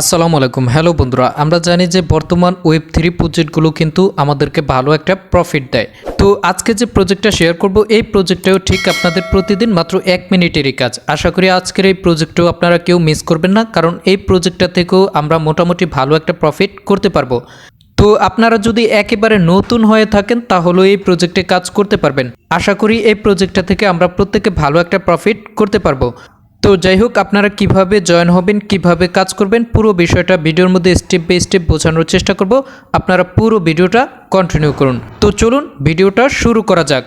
আসসালামু আলাইকুম। হ্যালো বন্ধুরা, আমরা জানি যে বর্তমান ওয়েব থ্রি প্রজেক্টগুলো কিন্তু আমাদেরকে ভালো একটা প্রফিট দেয়। তো আজকে যে প্রজেক্টটা শেয়ার করব, এই প্রজেক্টটাও ঠিক আপনাদের প্রতিদিন মাত্র এক মিনিটেরই কাজ। আশা করি আজকের এই প্রজেক্টটাও আপনারা কেউ মিস করবেন না, কারণ এই প্রজেক্টটা থেকেও আমরা মোটামুটি ভালো একটা প্রফিট করতে পারব। তো আপনারা যদি একেবারে নতুন হয়ে থাকেন, তাহলে এই প্রজেক্টে কাজ করতে পারবেন। আশা করি এই প্রজেক্টটা থেকে আমরা প্রত্যেকে ভালো একটা প্রফিট করতে পারব। তো যাই হোক, আপনারা কীভাবে জয়েন হবেন, কীভাবে কাজ করবেন, পুরো বিষয়টা ভিডিওর মধ্যে স্টেপ বাই স্টেপ বোঝানোর চেষ্টা করব। আপনারা পুরো ভিডিওটা কন্টিনিউ করুন। তো চলুন, ভিডিওটা শুরু করা যাক।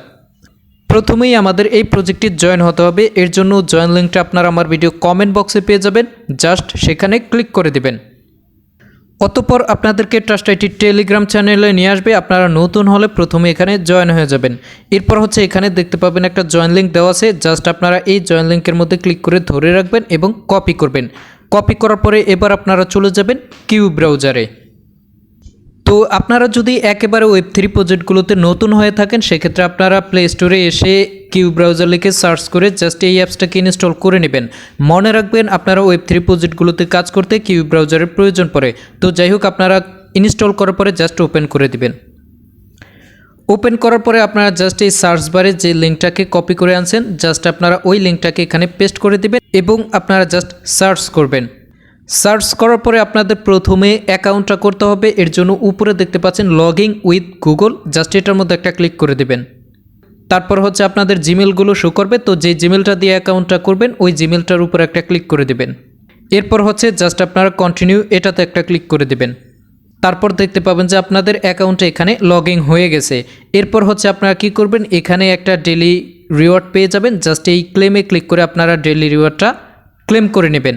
প্রথমেই আমাদের এই প্রজেক্টে জয়েন হতে হবে। এর জন্য জয়েন লিঙ্কটা আপনারা আমার ভিডিও কমেন্ট বক্সে পেয়ে যাবেন। জাস্ট সেখানে ক্লিক করে দিবেন। অতপর আপনাদেরকে ট্রাস্ট আইটি টেলিগ্রাম চ্যানেলে নিয়ে আসবে। আপনারা নতুন হলে প্রথমে এখানে জয়েন হয়ে যাবেন। এরপর হচ্ছে এখানে দেখতে পাবেন একটা জয়েন লিঙ্ক দেওয়া আছে। জাস্ট আপনারা এই জয়েন লিঙ্কের মধ্যে ক্লিক করে ধরে রাখবেন এবং কপি করবেন। কপি করার পরে এবার আপনারা চলে যাবেন কিউ ব্রাউজারে তো আপনারা যদি একেবারে ওয়েব থ্রি প্রজেক্টগুলোতে নতুন হয়ে থাকেন, সেক্ষেত্রে আপনারা প্লে স্টোরে এসে কিউ ব্রাউজার লিখে সার্চ করে জাস্ট এই অ্যাপসটাকে ইনস্টল করে নেবেন। মনে রাখবেন আপনারা ওয়েব থ্রি প্রজেক্টগুলোতে কাজ করতে কিউ ব্রাউজারের প্রয়োজন পড়ে। তো যাই হোক, আপনারা ইনস্টল করার পরে জাস্ট ওপেন করে দিবেন। ওপেন করার পরে আপনারা জাস্ট এই সার্চ বারে যে লিঙ্কটাকে কপি করে আনছেন, জাস্ট আপনারা ওই লিঙ্কটাকে এখানে পেস্ট করে দিবেন এবং আপনারা জাস্ট সার্চ করবেন। সার্চ করার পরে আপনাদের প্রথমে অ্যাকাউন্টটা করতে হবে। এর জন্য উপরে দেখতে পাচ্ছেন লগিং উইথ গুগল। জাস্ট এটার মধ্যে একটা ক্লিক করে দিবেন। তারপর হচ্ছে আপনাদের জিমেলগুলো শো করবে। তো যে জিমেলটা দিয়ে অ্যাকাউন্টটা করবেন, ওই জিমেলটার উপর একটা ক্লিক করে দেবেন। এরপর হচ্ছে জাস্ট আপনারা কন্টিনিউ এটাতে একটা ক্লিক করে দেবেন। তারপর দেখতে পাবেন যে আপনাদের অ্যাকাউন্টে এখানে লগ হয়ে গেছে। এরপর হচ্ছে আপনারা কি করবেন, এখানে একটা ডেলি রিওয়ার্ড পেয়ে যাবেন। জাস্ট এই ক্লেমে ক্লিক করে আপনারা ডেলি রিওয়ার্ডটা ক্লেম করে নেবেন।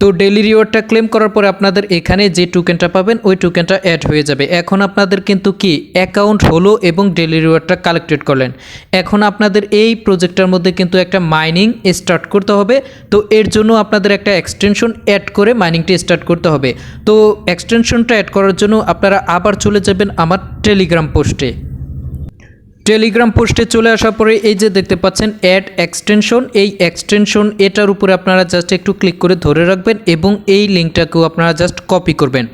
তো ডেলি রিওয়ার্ডটা ক্লেম করার পরে আপনাদের এখানে যে টোকেনটা পাবেন, ওই টোকেনটা অ্যাড হয়ে যাবে। এখন আপনাদের কিন্তু কি অ্যাকাউন্ট হলো এবং ডেলি রিওয়ার্ডটা কালেক্টেড করলেন। এখন আপনাদের এই প্রজেক্টটার মধ্যে কিন্তু একটা মাইনিং স্টার্ট করতে হবে। তো এর জন্য আপনাদের একটা এক্সটেনশন অ্যাড করে মাইনিংটা স্টার্ট করতে হবে। তো এক্সটেনশনটা অ্যাড করার জন্য আপনারা আবার চলে যাবেন আমার টেলিগ্রাম পোস্টে টেলিগ্রাম পোস্টে চলে আসার পরে এই যে দেখতে পাচ্ছেন অ্যাড এক্সটেনশন এই এক্সটেনশন এটার উপরে আপনারা জাস্ট একটু ক্লিক করে ধরে রাখবেন এবং এই লিঙ্কটাকেও আপনারা জাস্ট কপি করবেন।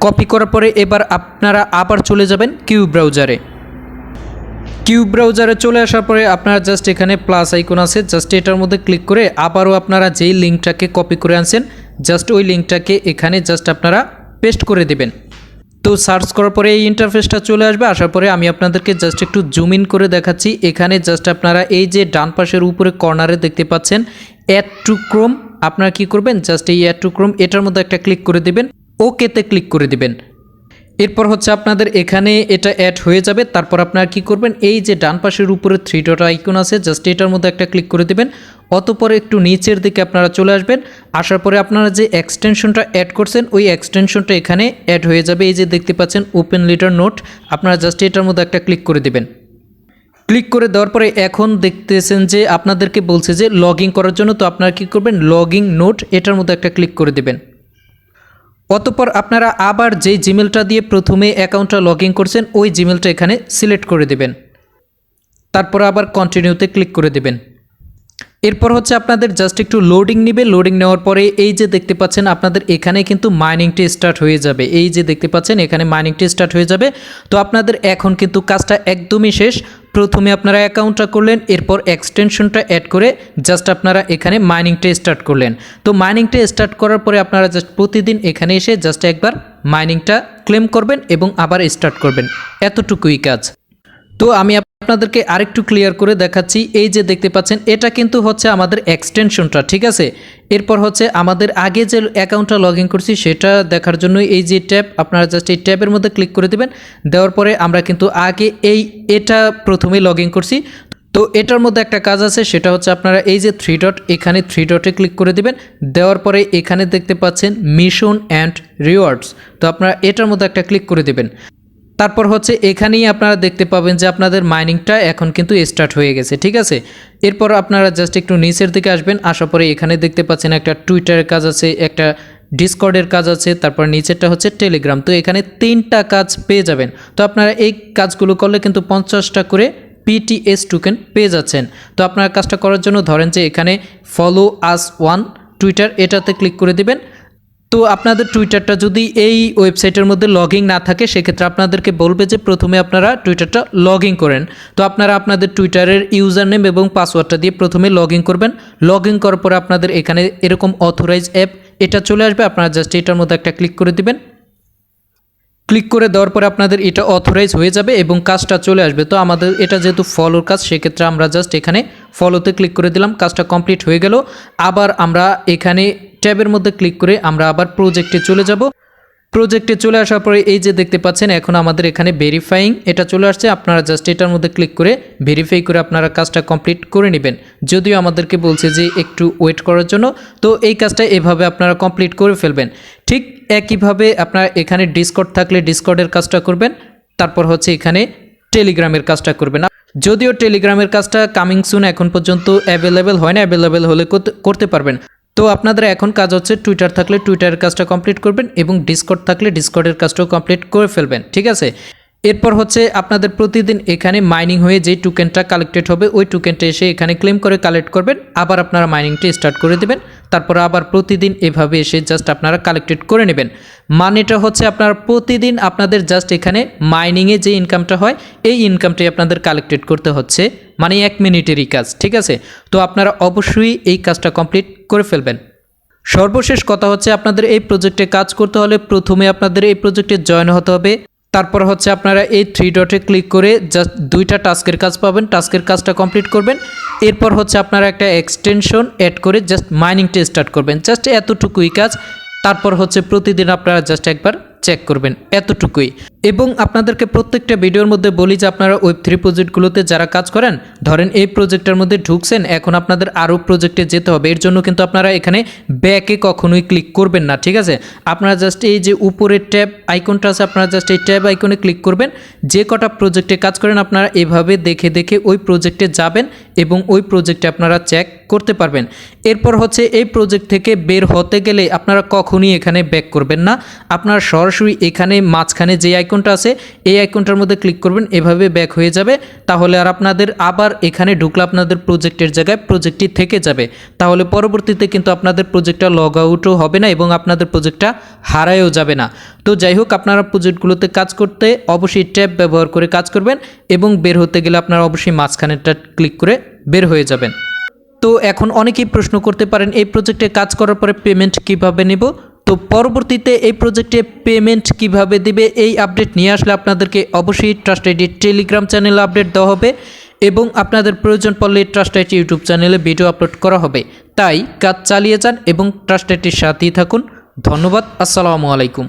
কপি করার পরে এবার আপনারা আবার চলে যাবেন কিউ ব্রাউজারে কিউ ব্রাউজারে চলে আসার পরে আপনারা জাস্ট এখানে প্লাস আইকন আছে জাস্ট এটার মধ্যে ক্লিক করে আবারও আপনারা যেই লিঙ্কটাকে কপি করে আনছেন জাস্ট ওই লিঙ্কটাকে এখানে জাস্ট আপনারা পেস্ট করে দেবেন। তো সার্চ করার পরে এই ইন্টারফেসটা চলে আসবে। আসার পরে আমি আপনাদেরকে জাস্ট একটু জুম ইন করে দেখাচ্ছি। এখানে জাস্ট আপনারা এই যে ডান পাশের উপরে কর্নারে দেখতে পাচ্ছেন অ্যাড টু ক্রোম আপনারা কি করবেন? জাস্ট এই অ্যাড টু ক্রোম এটার মধ্যে একটা ক্লিক করে দিবেন। ওকেতে ক্লিক করে দিবেন। এরপর হচ্ছে আপনাদের এখানে এটা অ্যাড হয়ে যাবে। তারপর আপনারা কি করবেন? এই যে ডান পাশের উপরে থ্রি ডট আইকন আছে জাস্ট এটার মধ্যে একটা ক্লিক করে দেবেন। অতপরে একটু নিচের দিকে আপনারা চলে আসবেন। আসার পরে আপনারা যে এক্সটেনশনটা অ্যাড করছেন, ওই এক্সটেনশনটা এখানে অ্যাড হয়ে যাবে। এই যে দেখতে পাচ্ছেন ওপেন লিটার নোট আপনারা জাস্ট এটার মধ্যে একটা ক্লিক করে দেবেন। ক্লিক করে দেওয়ার পরে এখন দেখতেছেন যে আপনাদেরকে বলছে যে লগ করার জন্য, তো আপনারা কী করবেন? লগিং নোট এটার মধ্যে একটা ক্লিক করে দেবেন। অতপর আপনারা আবার যেই জিমেলটা দিয়ে প্রথমে অ্যাকাউন্টটা লগ করছেন, ওই জিমেলটা এখানে সিলেক্ট করে দেবেন। তারপর আবার কন্টিনিউতে ক্লিক করে দেবেন। এরপর হচ্ছে আপনাদের জাস্ট একটু লোডিং নেবে লোডিং নেওয়ার পরে এই যে দেখতে পাচ্ছেন আপনাদের এখানে কিন্তু মাইনিংটি স্টার্ট হয়ে যাবে। এই যে দেখতে পাচ্ছেন এখানে মাইনিংটি স্টার্ট হয়ে যাবে। তো আপনাদের এখন কিন্তু কাজটা একদমই শেষ। প্রথমে আপনারা অ্যাকাউন্টটা করলেন, এরপর এক্সটেনশনটা অ্যাড করে জাস্ট আপনারা এখানে মাইনিংটা স্টার্ট করলেন। তো মাইনিংটা স্টার্ট করার পরে আপনারা জাস্ট প্রতিদিন এখানে এসে জাস্ট একবার মাইনিংটা ক্লেম করবেন এবং আবার স্টার্ট করবেন। এতটুকুই কাজ। তো আমি আপনাদেরকে আরেকটু ক্লিয়ার করে দেখাচ্ছি। এই যে দেখতে পাচ্ছেন, এটা কিন্তু হচ্ছে আমাদের এক্সটেনশনটা ঠিক আছে? এরপর হচ্ছে আমাদের আগে যে অ্যাকাউন্টটা লগ করছি, সেটা দেখার জন্য এই যে ট্যাব, আপনারা জাস্ট এই ট্যাবের মধ্যে ক্লিক করে দেবেন। দেওয়ার পরে আমরা কিন্তু আগে এই, এটা প্রথমেই লগ করছি। তো এটার মধ্যে একটা কাজ আছে, সেটা হচ্ছে আপনারা এই যে থ্রি ডট এখানে থ্রি ডটে ক্লিক করে দেবেন। দেওয়ার পরে এখানে দেখতে পাচ্ছেন মিশন অ্যান্ড রিওয়ার্ডস তো আপনারা এটার মধ্যে একটা ক্লিক করে দিবেন। তারপর হচ্ছে এখানেই আপনারা দেখতে পাবেন যে আপনাদের মাইনিংটা এখন কিন্তু স্টার্ট হয়ে গেছে, ঠিক আছে? এরপর আপনারা জাস্ট একটু নিচের দিকে আসবেন, আসার পরে এখানে দেখতে পাচ্ছেন একটা টুইটারের কাজ আছে, একটা ডিসকর্ডের কাজ আছে, তারপর নিচেরটা হচ্ছে টেলিগ্রাম তো এখানে তিনটা কাজ পেয়ে যাবেন। তো আপনারা এই কাজগুলো করলে কিন্তু পঞ্চাশটা করে পিটিএস টোকেন পেয়ে যাচ্ছেন। তো আপনারা কাজটা করার জন্য ধরেন যে এখানে ফলো আস ওয়ান টুইটার এটাতে ক্লিক করে দিবেন। তো আপনাদের টুইটারটা যদি এই ওয়েবসাইটের মধ্যে লগ না থাকে, সেক্ষেত্রে আপনাদেরকে বলবে যে প্রথমে আপনারা টুইটারটা লগ করেন। তো আপনারা আপনাদের টুইটারের ইউজার নেম এবং পাসওয়ার্ডটা দিয়ে প্রথমে লগ করবেন। লগ করার পরে আপনাদের এখানে এরকম অথরাইজ অ্যাপ, এটা চলে আসবে। আপনারা জাস্ট এটার মধ্যে একটা ক্লিক করে দিবেন। ক্লিক করে দেওয়ার পরে আপনাদের এটা অথরাইজ হয়ে যাবে এবং কাজটা চলে আসবে। তো আমাদের এটা যেহেতু ফলোর কাজ, সেক্ষেত্রে আমরা জাস্ট এখানে ফলোতে ক্লিক করে দিলাম, কাজটা কমপ্লিট হয়ে গেল। আবার আমরা এখানে ট্যাবের মধ্যে ক্লিক করে আমরা আবার প্রোজেক্টে চলে যাব। প্রজেক্টে চলে আসার পরে এই যে দেখতে পাচ্ছেন, এখন আমাদের এখানে ভেরিফাইং এটা চলে আসছে। আপনারা জাস্ট এটার মধ্যে ক্লিক করে ভেরিফাই করে আপনারা কাজটা কমপ্লিট করে নেবেন। যদিও আমাদেরকে বলছে যে একটু ওয়েট করার জন্য, তো এই কাজটা এভাবে আপনারা কমপ্লিট করে ফেলবেন। ঠিক একইভাবে আপনারা এখানে ডিসকর্ড থাকলে ডিসকর্ডের কাজটা করবেন, তারপর হচ্ছে এখানে টেলিগ্রামের কাজটা করবেন। যদিও টেলিগ্রামের কাজটা কামিং সুন এখন পর্যন্ত অ্যাভেলেবেল হয় না অ্যাভেলেবেল হলে করতে- করতে পারবেন। তো আপনাদের এখন কাজ হচ্ছে টুইটার থাকলে টুইটারের কাজটা কমপ্লিট করবেন এবং ডিসকর্ড থাকলে ডিসকর্ডের কাজটাও কমপ্লিট করে ফেলবেন, ঠিক আছে? এরপর হচ্ছে আপনাদের প্রতিদিন এখানে মাইনিং হয়ে যে টুকেনটা কালেক্টেড হবে, ওই টুকেনটা এসে এখানে ক্লেম করে কালেক্ট করবেন, আবার আপনারা মাইনিংটা স্টার্ট করে দেবেন। তারপর আবার প্রতিদিন এভাবে এসে জাস্ট আপনারা কালেক্টেড করে নেবেন। মানেটা হচ্ছে আপনারা প্রতিদিন আপনাদের জাস্ট এখানে মাইনিংয়ে যে ইনকামটা হয়, এই ইনকামটাই আপনাদের কালেক্টেড করতে হচ্ছে মানে এক মিনিটেরই কাজ, ঠিক আছে? তো আপনারা অবশ্যই এই কাজটা কমপ্লিট করে ফেলবেন। সর্বশেষ কথা হচ্ছে আপনাদের এই প্রজেক্টে কাজ করতে হলে প্রথমে আপনাদের এই প্রজেক্টে জয়েন হতে হবে। তারপর হচ্ছে আপনারা এই থ্রি ডটে ক্লিক করে জাস্ট দুইটা টাস্কের কাজ পাবেন। টাস্কের কাজটা কমপ্লিট করবেন। এরপর হচ্ছে আপনারা একটা এক্সটেনশন অ্যাড করে জাস্ট মাইনিংটা স্টার্ট করবেন। জাস্ট এতটুকুই কাজ। তারপর হচ্ছে প্রতিদিন আপনারা জাস্ট একবার চেক করবেন এতটুকুই। এবং আপনাদেরকে প্রত্যেকটা ভিডিওর মধ্যে বলি যে আপনারা ওয়েব থ্রি প্রজেক্টগুলোতে যারা কাজ করেন, ধরেন এই প্রজেক্টের মধ্যে ঢুকছেন, এখন আপনাদের আরও প্রজেক্টে যেতে হবে। এর জন্য কিন্তু আপনারা এখানে ব্যাকে কখনোই ক্লিক করবেন না, ঠিক আছে? আপনারা জাস্ট এই যে উপরের ট্যাব আইকনটা আছে, আপনারা জাস্ট এই ট্যাব আইকনে ক্লিক করবেন। যে কটা প্রজেক্টে কাজ করেন, আপনারা এভাবে দেখে দেখে ওই প্রজেক্টে যাবেন। এবং ওই প্রজেক্টে আপনারা চেক করতে পারবেন। এরপর হচ্ছে এই প্রজেক্ট থেকে বের হতে গেলে আপনারা কখনই এখানে ব্যাক করবেন না। আপনারা সরাসরি এখানে মাঝখানে যে আইকনটা আছে, এই আইকনটার মধ্যে ক্লিক করবেন, এভাবে ব্যাক হয়ে যাবে। তাহলে আর আপনাদের আবার এখানে ঢুকলে আপনাদের প্রজেক্টের জায়গায় প্রজেক্টটি থেকে যাবে। তাহলে পরবর্তীতে কিন্তু আপনাদের প্রজেক্টটা লগ আউটও হবে না এবং আপনাদের প্রজেক্টটা হারায়ও যাবে না। তো যাই হোক, আপনারা প্রজেক্টগুলোতে কাজ করতে অবশ্যই ট্যাব ব্যবহার করে কাজ করবেন এবং বের হতে গেলে আপনারা অবশ্যই মাঝখানেরটা ক্লিক করে বের হয়ে যাবেন। তো এখন অনেকেই প্রশ্ন করতে পারেন, এই প্রজেক্টে কাজ করার পরে পেমেন্ট কীভাবে নেব? তো পরবর্তীতে এই প্রজেক্টে পেমেন্ট কীভাবে দিবে, এই আপডেট নিয়ে আসলে আপনাদেরকে অবশ্যই ট্রাস্ট আইডি টেলিগ্রাম চ্যানেলে আপডেট দেওয়া হবে এবং আপনাদের প্রয়োজন পড়লে ট্রাস্ট আইটি ইউটিউব চ্যানেলে ভিডিও আপলোড করা হবে। তাই কাজ চালিয়ে যান এবং ট্রাস্ট আইটির সাথেই থাকুন। ধন্যবাদ, আসসালামু আলাইকুম।